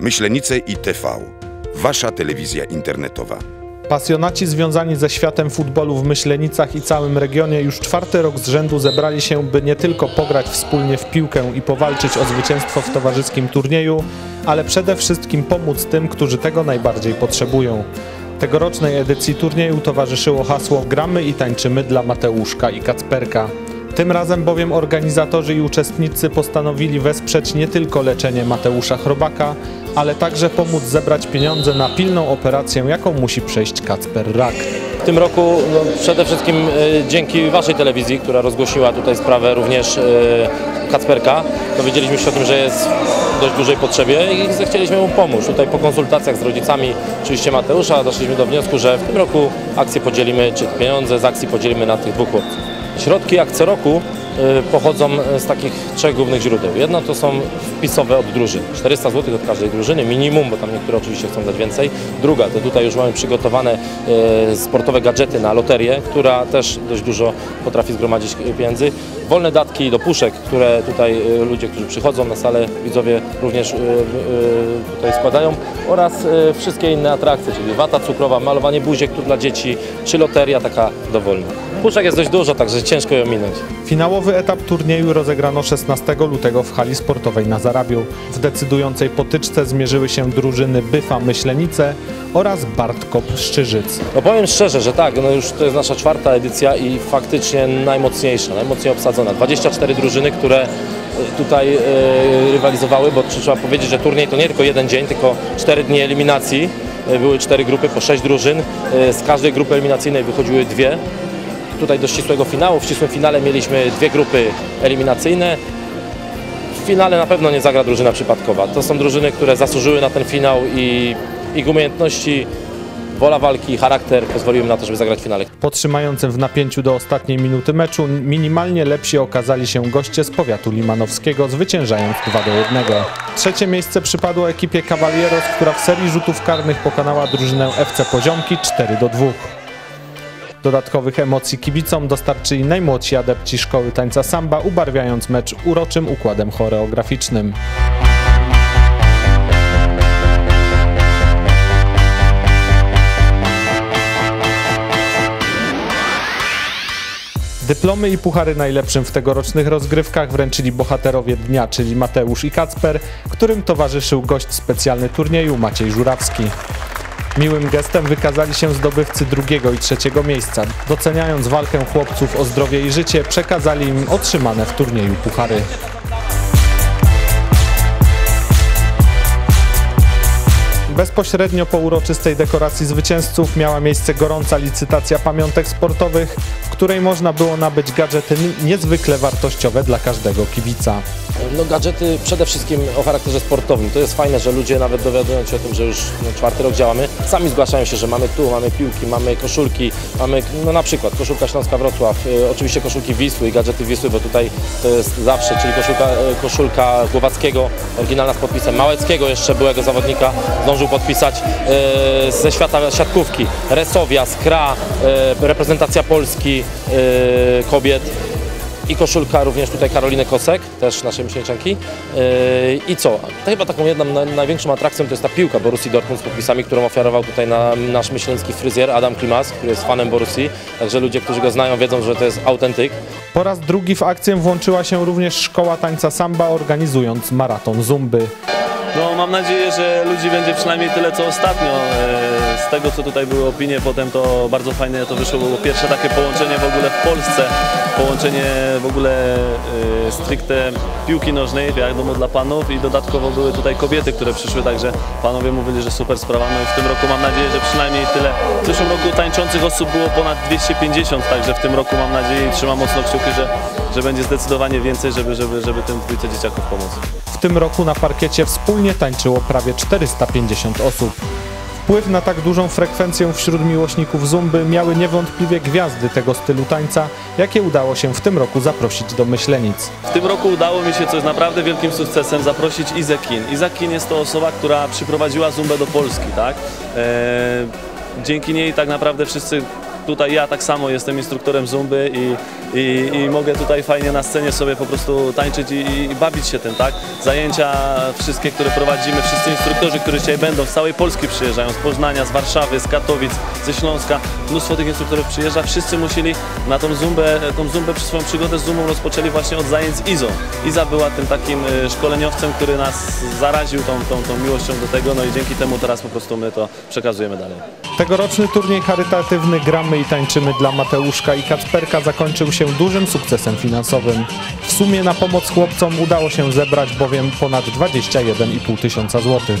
Myślenice i TV. Wasza telewizja internetowa. Pasjonaci związani ze światem futbolu w Myślenicach i całym regionie już czwarty rok z rzędu zebrali się, by nie tylko pograć wspólnie w piłkę i powalczyć o zwycięstwo w towarzyskim turnieju, ale przede wszystkim pomóc tym, którzy tego najbardziej potrzebują. Tegorocznej edycji turnieju towarzyszyło hasło Gramy i tańczymy dla Mateuszka i Kacperka. Tym razem bowiem organizatorzy i uczestnicy postanowili wesprzeć nie tylko leczenie Mateusza Chrobaka, ale także pomóc zebrać pieniądze na pilną operację, jaką musi przejść Kacper Rak. W tym roku no, przede wszystkim e, dzięki Waszej telewizji, która rozgłosiła tutaj sprawę również e, Kacperka, dowiedzieliśmy się o tym, że jest w dość dużej potrzebie i zechcieliśmy mu pomóc. Tutaj po konsultacjach z rodzicami, oczywiście Mateusza, doszliśmy do wniosku, że w tym roku akcję podzielimy, czy pieniądze z akcji podzielimy na tych dwóch chłopców. Środki jak co roku y, pochodzą z takich trzech głównych źródeł. Jedno to są wpisowe od drużyn. 400 zł od każdej drużyny, minimum, bo tam niektóre oczywiście chcą dać więcej. Druga to tutaj już mamy przygotowane y, sportowe gadżety na loterię, która też dość dużo potrafi zgromadzić pieniędzy. Wolne datki do puszek, które tutaj y, ludzie, którzy przychodzą na salę, widzowie również tutaj składają oraz wszystkie inne atrakcje, czyli wata cukrowa, malowanie buziek tu dla dzieci, czy loteria taka dowolna. Puszek jest dość dużo, także ciężko ją minąć. Finałowy etap turnieju rozegrano 16 lutego w hali sportowej na Zarabiu. W decydującej potyczce zmierzyły się drużyny Byfa Myślenice oraz Bartkop Szczyżyc. No powiem szczerze, że tak, no już to jest nasza czwarta edycja i faktycznie najmocniejsza, najmocniej obsadzona. 24 drużyny, które tutaj e, rywalizowały, bo trzeba powiedzieć, że turniej to nie tylko jeden dzień, tylko 4 dni eliminacji. E, były cztery grupy po sześć drużyn. E, z każdej grupy eliminacyjnej wychodziły dwie tutaj do ścisłego finału. W ścisłym finale mieliśmy dwie grupy eliminacyjne. W finale na pewno nie zagra drużyna przypadkowa. To są drużyny, które zasłużyły na ten finał i ich umiejętności, wola walki, charakter pozwoliły na to, żeby zagrać w finale. Potrzymającym w napięciu do ostatniej minuty meczu minimalnie lepsi okazali się goście z powiatu limanowskiego, zwyciężając 2 do 1. Trzecie miejsce przypadło ekipie Caballeros, która w serii rzutów karnych pokonała drużynę FC Poziomki 4 do 2. Dodatkowych emocji kibicom dostarczyli najmłodsi adepci szkoły tańca samba, ubarwiając mecz uroczym układem choreograficznym. Dyplomy i puchary najlepszym w tegorocznych rozgrywkach wręczyli bohaterowie dnia, czyli Mateusz i Kacper, którym towarzyszył gość specjalny turnieju Maciej Żurawski. Miłym gestem wykazali się zdobywcy drugiego i trzeciego miejsca. Doceniając walkę chłopców o zdrowie i życie, przekazali im otrzymane w turnieju puchary. Bezpośrednio po uroczystej dekoracji zwycięzców miała miejsce gorąca licytacja pamiątek sportowych, w której można było nabyć gadżety niezwykle wartościowe dla każdego kibica. No gadżety przede wszystkim o charakterze sportowym. To jest fajne, że ludzie nawet dowiadują się o tym, że już no, czwarty rok działamy. Sami zgłaszają się, że mamy tu, mamy piłki, mamy koszulki, mamy no na przykład koszulka Śląska Wrocław, y, oczywiście koszulki Wisły i gadżety Wisły, bo tutaj to jest zawsze, czyli koszulka, y, koszulka Głowackiego, oryginalna z podpisem Małeckiego, jeszcze byłego zawodnika, zdążył podpisać y, ze świata siatkówki, Resowia, Skra, reprezentacja Polski, kobiet i koszulka również tutaj Karoliny Kosek, też naszej myślniczanki. Yy, I co? To chyba taką jedną największą atrakcją to jest ta piłka Borussii Dortmund z podpisami, którą ofiarował tutaj na nasz myśleński fryzjer Adam Klimas, który jest fanem Borussii. Także ludzie, którzy go znają wiedzą, że to jest autentyk. Po raz drugi w akcję włączyła się również Szkoła Tańca Samba organizując maraton Zumby. No mam nadzieję, że ludzi będzie przynajmniej tyle co ostatnio. Z tego co tutaj były opinie, potem to bardzo fajnie to wyszło. Było pierwsze takie połączenie w ogóle w Polsce. Połączenie w ogóle e, stricte piłki nożnej, wiadomo dla panów i dodatkowo były tutaj kobiety, które przyszły, także panowie mówili, że super sprawa. No i w tym roku mam nadzieję, że przynajmniej tyle. W zeszłym roku tańczących osób było ponad 250, także w tym roku mam nadzieję i trzymam mocno kciuki, że, że będzie zdecydowanie więcej, żeby, żeby, żeby tym dwójce dzieciaków pomóc. W tym roku na parkiecie wspólnie tańczyło prawie 450 osób. Wpływ na tak dużą frekwencję wśród miłośników zumby miały niewątpliwie gwiazdy tego stylu tańca, jakie udało się w tym roku zaprosić do Myślenic. W tym roku udało mi się, co jest naprawdę wielkim sukcesem, zaprosić Izekin. Izekin jest to osoba, która przyprowadziła zumbę do Polski, tak? Eee, dzięki niej tak naprawdę wszyscy tutaj ja tak samo jestem instruktorem zumby i, i, i mogę tutaj fajnie na scenie sobie po prostu tańczyć i, i bawić się tym, tak? Zajęcia wszystkie, które prowadzimy, wszyscy instruktorzy, którzy dzisiaj będą, z całej Polski przyjeżdżają, z Poznania, z Warszawy, z Katowic, ze Śląska, mnóstwo tych instruktorów przyjeżdża, wszyscy musieli na tą zumbę, tą zumbę, przy swoją przygodę z zumbą rozpoczęli właśnie od zajęć z Izą. Iza była tym takim y, szkoleniowcem, który nas zaraził tą, tą, tą miłością do tego, no i dzięki temu teraz po prostu my to przekazujemy dalej. Tegoroczny turniej charytatywny Gramy i Tańczymy dla Mateuszka i Kacperka zakończył się dużym sukcesem finansowym. W sumie na pomoc chłopcom udało się zebrać bowiem ponad 21,5 tysiąca złotych.